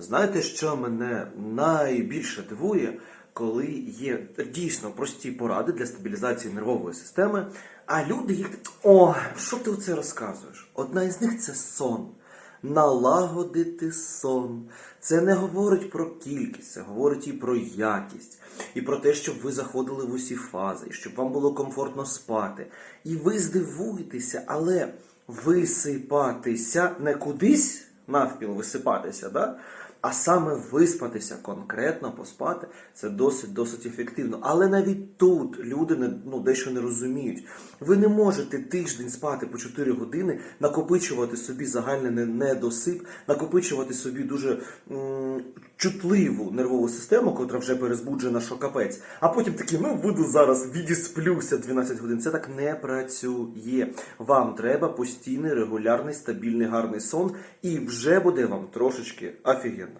Знаєте, що мене найбільше дивує, коли є дійсно прості поради для стабілізації нервової системи, а люди їх о, що ти оце розказуєш? Одна із них це сон. Налагодити сон. Це не говорить про кількість, це говорить і про якість, і про те, щоб ви заходили в усі фази, і щоб вам було комфортно спати. І ви здивуєтеся, але висипатися не кудись навпіл висипатися, да? А саме виспатися конкретно, поспати, це досить досить ефективно. Але навіть тут люди не, ну, дещо не розуміють. Ви не можете тиждень спати по 4 години, накопичувати собі загальний недосип, накопичувати собі дуже м, чутливу нервову систему, котра вже перезбуджена, що капець. А потім такі, ну буду зараз відісплюся 12 годин. Це так не працює. Вам треба постійний, регулярний, стабільний, гарний сон, і вже буде вам трошечки офігенно.